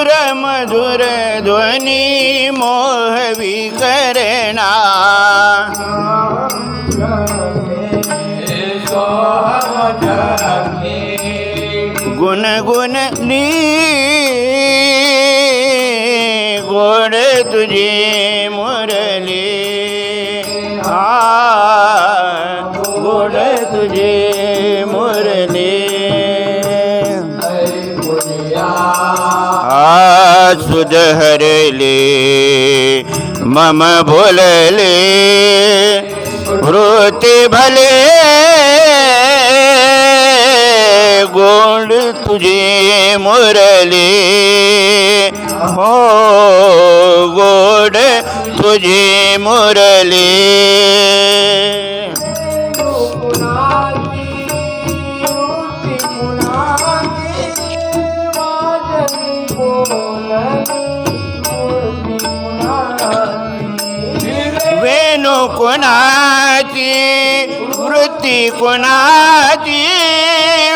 मधुर मधुर ध्वनी मोहवी करना गुण गुण ली गोड तुझे मुरली। हा गोड तुझे आ सुध हरले मम भोलले वृत्ती भले गोड तुझे मुरली हो गोड तुझे मुरली। वेणू कोणाची वृत्ती कोणाची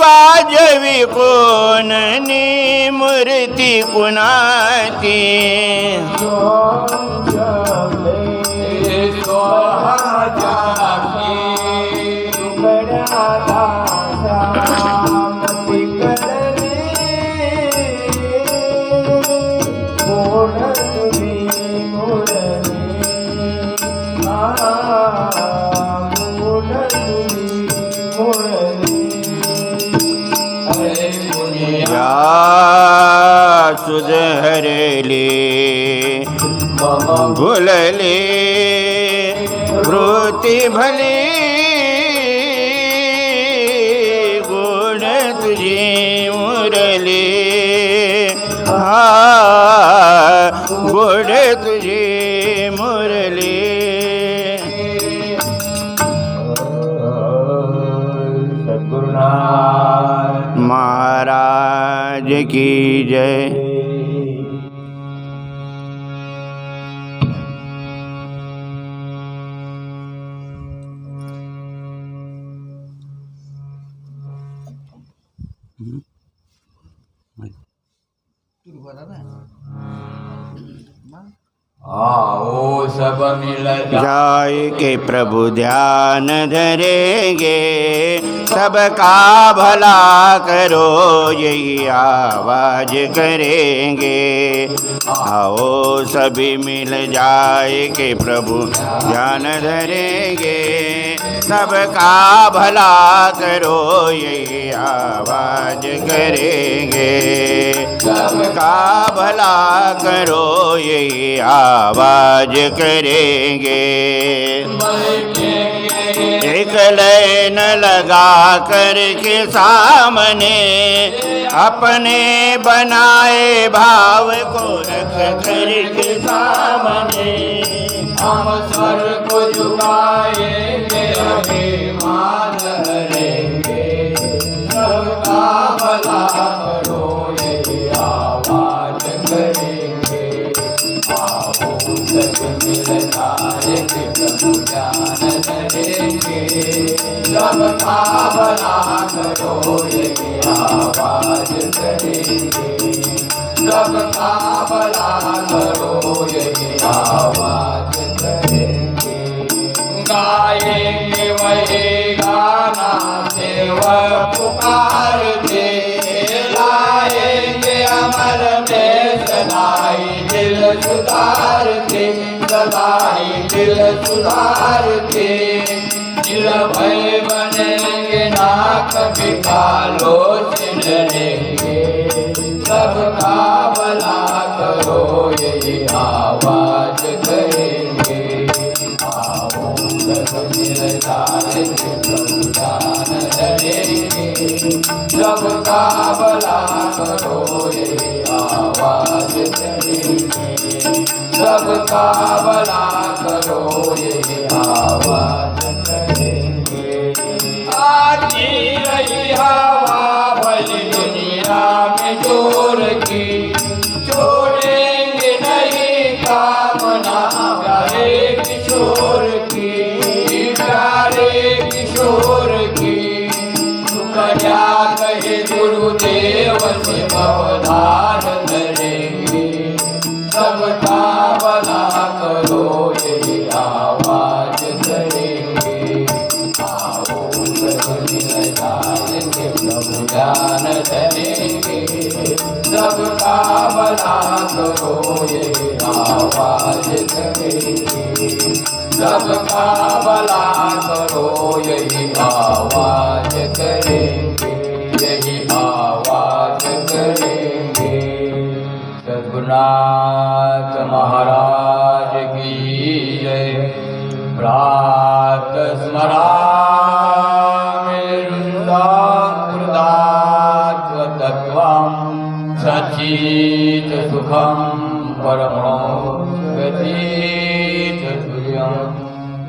वाजवी कोणनी मूर्ती कुणाची? या सुध हरले भुलले वृत्ती भले महाराज की जय। आओ सब मिल जाए के प्रभु ध्यान धरेंगे, सबका भला करो, यही आवाज़ करेंगे। आओ सभी मिल जाए के प्रभु ध्यान धरेंगे। सबका भला करो, ये आवाज़ करेंगे। सबका भला करो, ये आवाज़ करेंगे। एक लाइन लगा कर के सामने अपने बनाए भाव को रख कर के सामने। हम स्वर को झुकाएँगे। सबका भला करो ये आवाज़ करेंगे। सबका भला करो ये आवाज़ करेंगे। गाएँगे सुधार के सदाई दिल सुधार के। दिल भय बनेंगे ना कभी कालो से सबका भला करो ये आवाज भला करो ये आवाज़ करेंगे सबका भला करो यही आवाज़ करेंगे यही आवाज़ करेंगे महाराज की जय। प्रात स्मरामृदात्वतत्त्वं सुखं परमो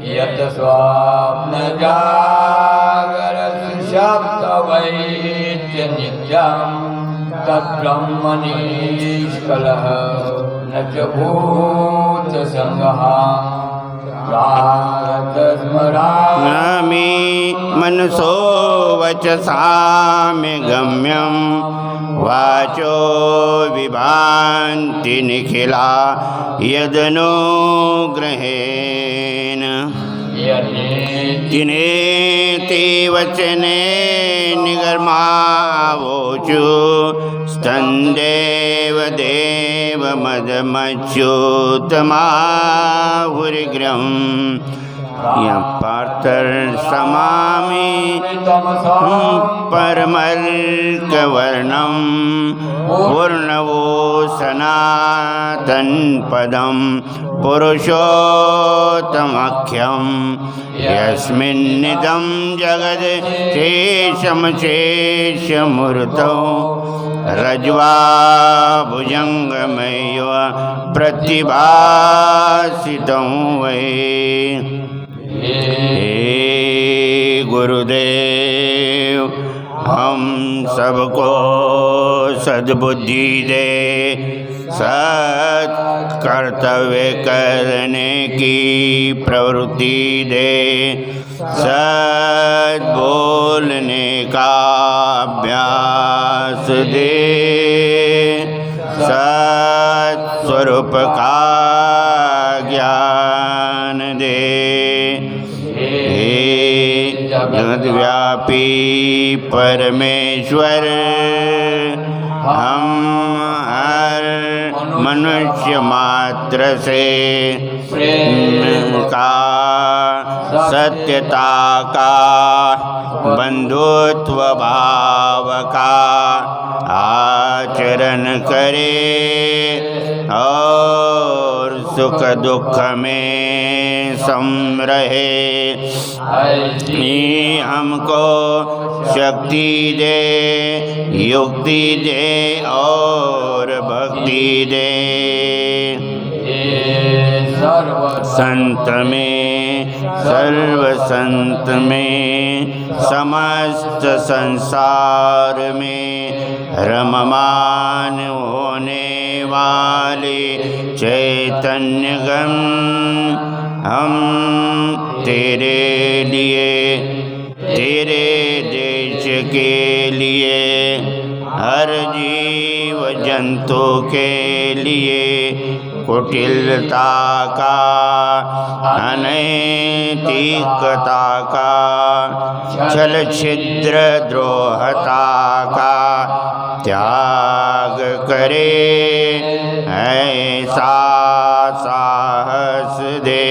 यत् स्वप्नजागरशब्दवैद्य नित्यं तद्ब्रह्मनिष्कलः न च भूतसङ्गः प्रातस्मरा मनसो वचसामि गम्यं वाचो विभान्ति निखिला यदनुग्रहेण दिनेति वचने निगर्मावोचु देव मदमच्युतमाहुरिग्रहम् यः पार्थर्षमामि परमल्कवर्णं पूर्णवो सनातन्पदं पुरुषोत्तमख्यं। यस्मिन्निदं जगत् शेषमशेषमूतौ रज्ज्वा प्रतिभासितं वै। हे गुरुदेव, हम सबको सद्बुद्धि दे। सत कर्तव्य करने की प्रवृत्ति दे। सत बोलने का अभ्यास दे। सत स्वरूप का जगद्व्यापी परमेश्वर। हम हर मनुष्य मात्र से का सत्यता का बंधुत्व भाव का आचरण करे। और सुख दुख में सम रहे ये हमको शक्ति दे, युक्ति दे और भक्ति दे। संत में, सर्व संत में, समस्त संसार में रममान होने वाले चैतन्य गम हम तेरे लिए, तेरे देश के लिए, हर जीव जंतु के लिए कुटिलता का, अनैतिकता का छल छिद्र द्रोहता का, त्याग करे ऐसा साहस दे।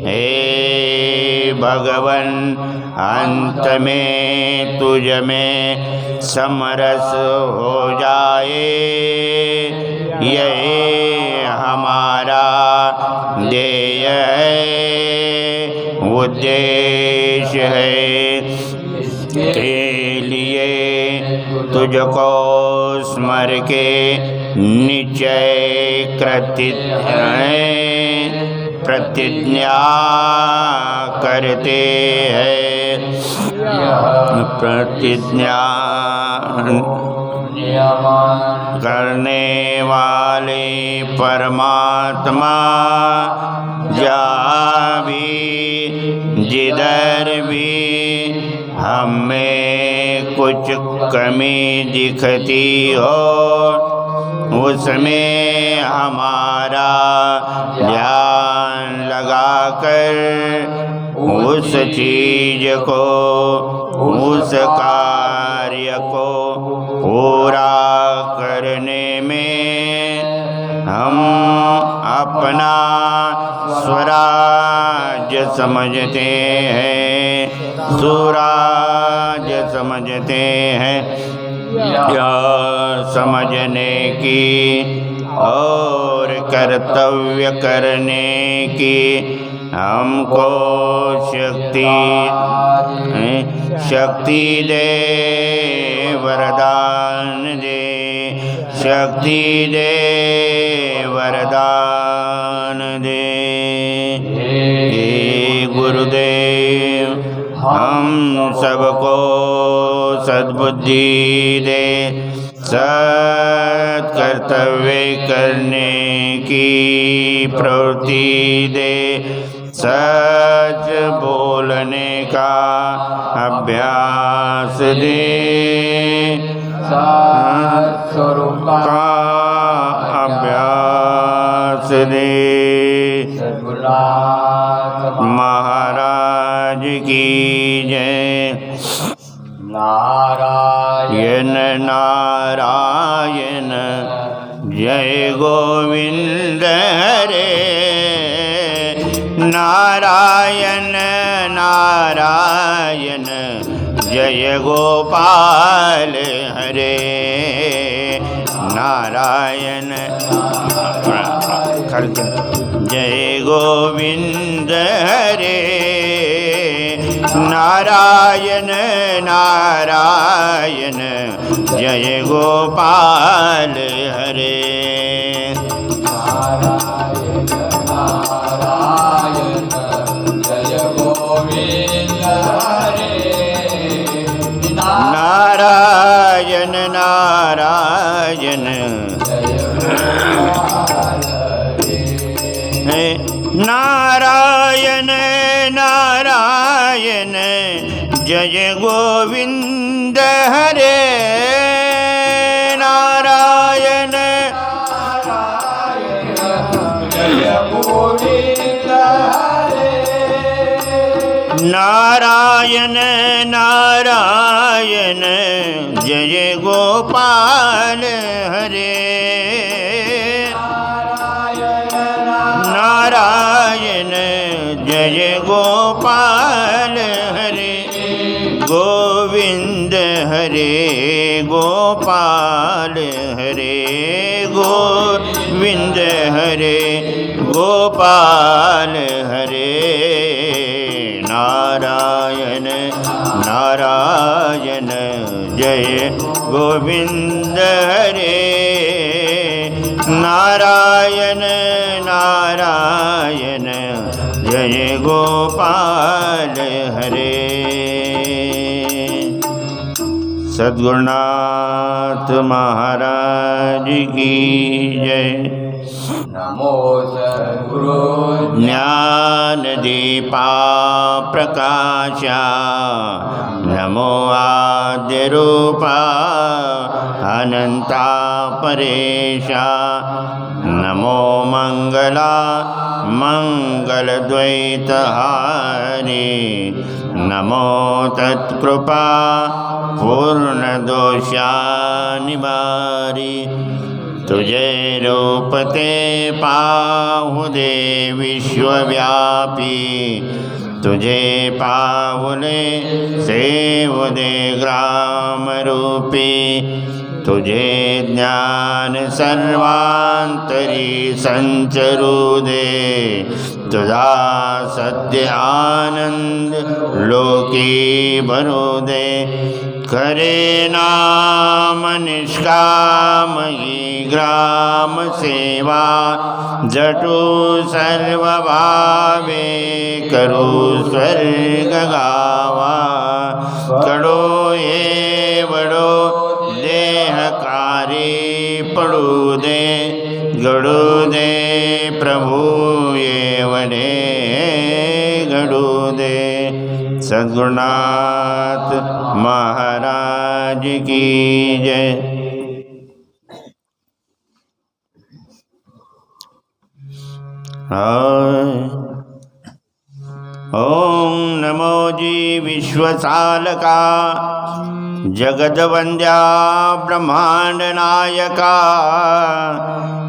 हे भगवन, अंत में तुझ में समरस हो जाए। यही हमारा ध्येय है, उद्देश्य है। तुझको स्मर के निश्चय कृतित प्रतिज्ञा करते हैं। प्रतिज्ञा करने वाले परमात्मा जा भी जिधर भी हमें कुछ कमी दिखती हो उसमें हमारा ध्यान लगा कर उस चीज़ को, उस कार्य को पूरा करने में हम अपना स्वराज समझते हैं। सुराज समझते हैं। यह समझने की और कर्तव्य करने की हमको शक्ति शक्ति दे, वरदान दे। शक्ति दे, वरदान दे। सद्बुद्धि दे सत कर्तव्य करने की प्रवृत्ति दे। सच बोलने का अभ्यास दे। सत्स्वरूपा का अभ्यास दे। महाराज की जय। नारायण यन नारायण जय गोविंद हरे नारायण नारायण जय गोपाल हरे नारायण जय गोविंद हरे नारायण नारायण जय गोपाल हरे नारायण नारायण जय गोविंद हरे नारायण। जय गोविंद हरे नारायण नारायण, जय गोपाल हरे। नारायण जय गोपाल नारायण नारायण जय गोविंद हरे। नारायण नारायण जय गोपाल हरे। सद्गुरुनाथ महाराज की जय। नमो सद्गुरु ज्ञानदीपा प्रकाशा नमो आद्यरूपा अनन्ता परेशा नमो मङ्गला मङ्गलद्वैतहारी नमो तत्कृपा पूर्णदोषानिवारि। तुझे रूपते पाहु दे विश्वव्यापी। तुझे पाहुले सेव दे ग्राम रूपी तुझे ज्ञान सर्वांतरी संचरू दे। तुझा सत्य आनंद लोकी भरू दे। करे नाम निष्काम ही ग्राम सेवा, जटू सर्वभावे करू स्वर्ग गावा। कड़ो ये बड़ो देह कार्य पड़ू दे गड़ू दे प्रभु ये वडे। सद्गुरुनाथ महाराज की जय। ओम नमो जी विश्वसालका। ब्रह्मांड नायका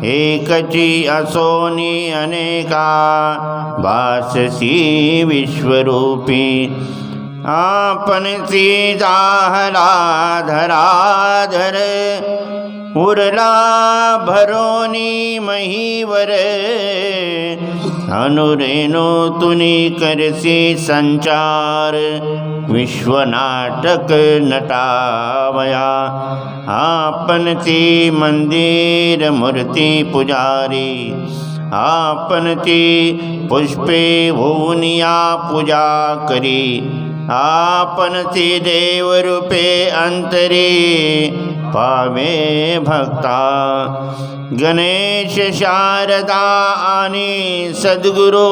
एकची असोनी अनेका भाससी विश्वरूपी आपण ती जाहला धराधर उरला भरोनी महीवर अनुरेनो तुनी करसी संचार, विश्वनाटक नटावया। आपण ती मंदिर मूर्ती पुजारी आपण ती पुष्पे होऊन या पूजा करी। आपण ती देवरूपे अंतरी, पावे भक्ता। गणेश शारदा आणि सद्गुरू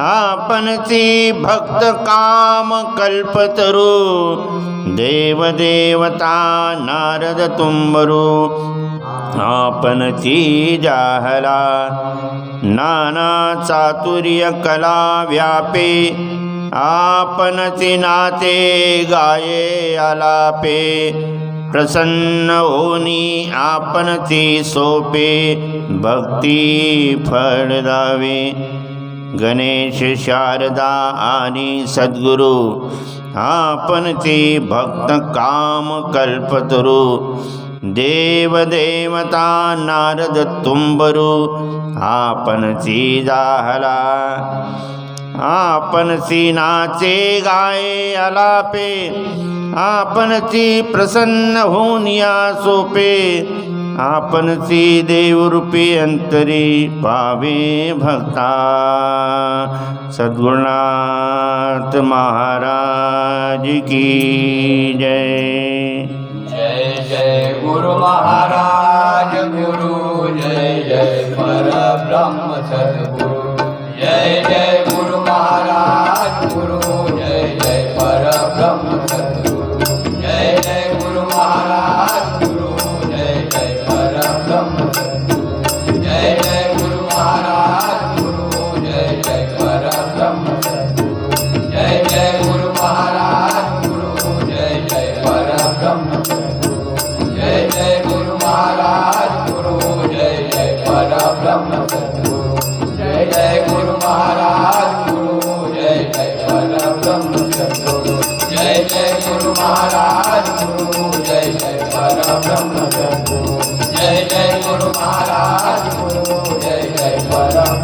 आपण ती भक्त काम कल्पतरू, देवदेवता नारद तुंबरू आपण ती जाहला, नाना चातुर्य कला व्यापे आपण ती नाते गाये आलापे प्रसन्न होनी आपण ती सोपे भक्ती फळदावे गणेश शारदा आणि सद्गुरू आपण ते भक्त काम कल्पतरू. देवदेवता नारद तुंबरू आपण ती जाहला आपण ती नाचे गाये आलापे आपण ती प्रसन्न होऊन या सोपे. आपण ती देवरूपी अंतरी पावे भक्ता. सद्गुणात महाराज की जय. जय जय गुरु महाराज गुरु जय जय परब्रह्म सद्गुरु. जय जय